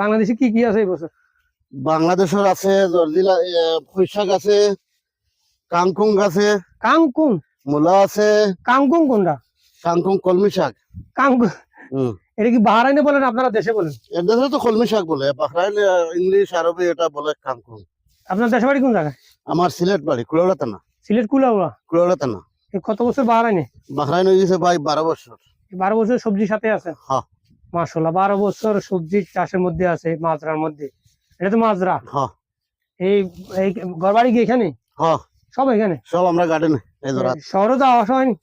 বাংলাদেশে কি কি আছে এই বছর? বাংলাদেশের আছে জর্জিলা পুঁইশাক আছে কাংকুং আছে কাংকুং? মূলা আছে। কাংকুং কোনটা? কাংকুং কলমি শাক। কাংকুং। এটা কি বাহারাইনে বলেন আপনারা দেশে বলেন? এর দেশে তো কলমি শাক বলে বাহরাইন ইংলিশ আরবি এটা বলে কাংকুং। আপনার দেশে বাড়ি কোন জায়গায়? আমার সিলেট বাড়ি কুড়াউড়া থানা। সিলেট কুলাউড়া? কুড়াউড়া থানা। কত বছর বাহারাইনে? বাহরাইন হয়ে গেছে ভাই বারো বছর। বারো বছর সবজির সাথে আছে? হ্যাঁ। মাসাল্লাহ বারো বছর সবজি চাষের মধ্যে আছে মাজরার মধ্যে। এটা তো মাজরা? হ্যাঁ। এই এই ঘর বাড়ি কি এখানে? হ্যাঁ। সব এখানে? সব আমরা গার্ডেনে শহরও যাওয়া আসা হয়নি?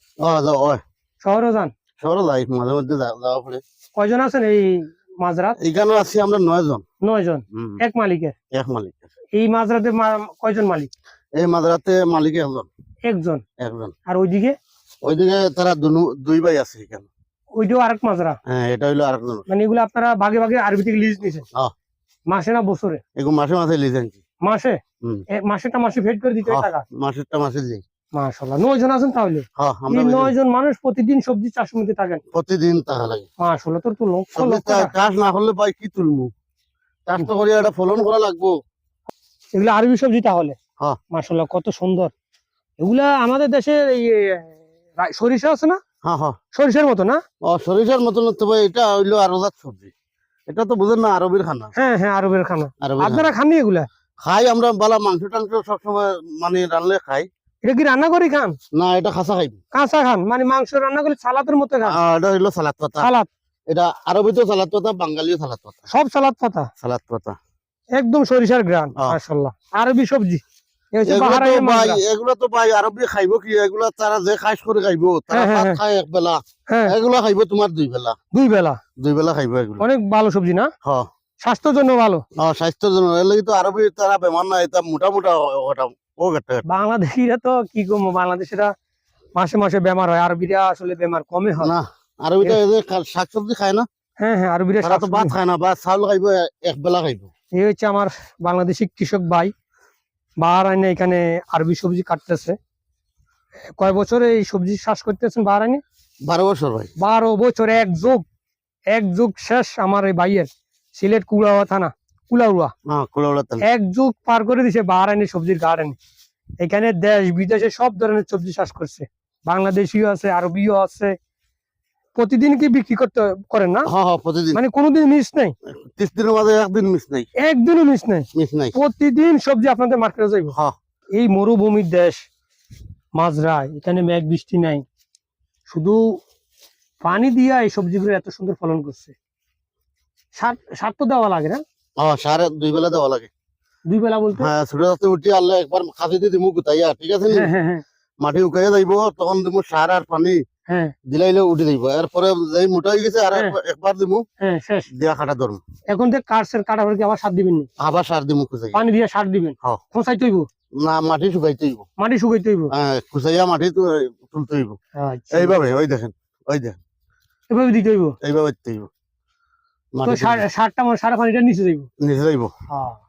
শহরও যান? শহরে যাই মাঝে মধ্যে যাওয়া পড়ে। কয়জন আছেন এই মাজরা? এখানে আছি আমরা নয় জন। নয় জন এক মালিকের? এক মালিক। এই মাজরাতে কয়জন মালিক? এই মাদ্রাতে মালিক একজন। একজন? একজন। আর ওইদিকে? ওইদিকে তারা দুনু- দুই ভাই আছে এখানে। ওইটাও আরেক মাজরা। হ্যাঁ এটা হইল আরেকজন মানে এগুলো আপনারা ভাগে ভাগে আরবি থেকে লিজ নিছেন। মাসে না বছরে? এগুলো মাসে মাসে লিজেন্সি মাসে? মাসেটা মাসে ফেড করে দিতে। টাকা? মাসেরটা মাসে দিই মাশাল্লাহ নয় আছেন তাহলে? এই বুঝি। মানুষ প্রতিদিন সবজি চাষের মধ্যে থাকেন? প্রতিদিন টাকা লাগে। মাশাল্লাহ তোর তো লক্ষ লক্ষ চাষ না করলে ভাই কি চাষ তো করি একটা ফলন করা লাগবো। এগুলো আরবি সবজি তাহলে? হ্যাঁ। কত সুন্দর। এগুলা আমাদের রা- সরিষা আছে না? হ্যাঁ হ্যাঁ। সরিষার মতো না? ও সরিষার মতন তো ভাই এটা হইল আরজাত সবজি। এটা তো বুঝেন না আরবির খানা। হ্যাঁ হ্যাঁ আরবের খানা। খানা। আপনারা খাননি এগুলা? খাই আমরা বালা মাংস টাংস সবসময় মানে রানলে খাই। এটা কি রান্না করে খান? না এটা খাসা খাই। কাঁচা খান মানে মাংস রান্না করে সালাতের মতো খান? এটা হইল সালাদ পাতা। সালাদ। এটা আরবিতেও সালাদ পাতা বাঙালিও সালাদ পাতা। সব সালাদ পাতা? সালাদ পাতা। একদম সরিষার গ্রান হ্যাঁ। আরবি সবজি? এগুলা তো ভাই মাজরা। এগুলা তো ভাই আরবি খাইব কি? এগুলা তারা যে খাইস করে খাইব তারা হ্যাঁ, ভাত হ্যাঁ, খায় এক বেলা। হ্যাঁ। এগুলা খাইব তোমার দুই বেলা। দুই বেলা? দুই বেলা খাইব এগুলো। অনেক ভালো সবজি না? হ্যাঁ স্বাস্থ্যের জন্য ভালো? স্বাস্থ্যের জন্য। এর লাগি তো আরবি তারা বেমার না এটা মোটা মোটা ও বাংলাদেশিরা তো কি করব বাংলাদেশিরা মাসে মাসে বেমার হয় আরবিরা আসলে বেমার কমে হয়। না শাকসবজি খায় না? হ্যাঁ হ্যাঁ আরবিরা ভাত খায় না বা চাউল খাইব এক বেলা খাইব। এই হচ্ছে আমার বাংলাদেশি কৃষক ভাই। বাহারাইনে এখানে আরবি সবজি কাটতেছে। কয় বছরে এই সবজি চাষ করতেছেন বাহারাইনে? বারো বছর ভাই। বারো বছর এক যুগ। এক যুগ শেষ আমার এই ভাইয়ের সিলেট কুলাউয়া থানা কুলাউড়া। এক যুগ পার করে দিছে বাহারাইনি সবজির গার্ডেনে। এখানে দেশ বিদেশে সব ধরনের সবজি চাষ করছে। বাংলাদেশিও আছে আরবিও আছে প্রতিদিন কি বিক্রি করতে করেন না? হ্যাঁ হ্যাঁ প্রতিদিন। মানে কোনোদিন মিস নেই? ত্রিশ দিনের মাঝে একদিন মিস নাই। একদিনও মিস নেই? মিস নাই। প্রতিদিন সবজি আপনাদের মার্কেটে যাইব? হ্যাঁ। এই মরুভূমির দেশ মাজরায় এখানে মেঘ বৃষ্টি নাই। শুধু পানি দিয়া এই সবজিগুলো এত সুন্দর ফলন করছে। সার সার তো দেওয়া লাগে না? হ্যাঁ সারে দুই বেলা দেওয়া লাগে। দুই বেলা বলতে? হ্যাঁ ছোট রাস্তায় উঠি আনলে একবার খাসি দিয়ে দিমু গুতাইয়া ঠিক আছে নি? হ্যাঁ হ্যাঁ হ্যাঁ। মাটি উকাইয়া যাইব তখন দিমু সার আর পানি। হ্যাঁ। দিলাইলে উঠে যাইব। এরপরে যেই মোটা হয়ে গেছে আর একবার- একবার দিমু হ্যাঁ শেষ। দিয়া কাটা ধরুন। এখন থেকে কাটছেন কাটা পরে আবার সার দিবেন নি? আবার সার দিমু কুচাই পানি দিয়ে সার দিবেন। হ্যাঁ। খোঁচাই তৈব না মাটি শুকাইতে হইব। মাটি শুকাই তৈব হ্যাঁ কুচাইয়া মাটি তুলতে হইব। আচ্ছা। এইভাবে ওই দেখেন ওই দেখেন। এভাবে দিতে হইব? এইভাবে দিতে হইব। সারটা মানে সারা পানিটা নিচে যাইব? নিচে যাইব। হ্যাঁ।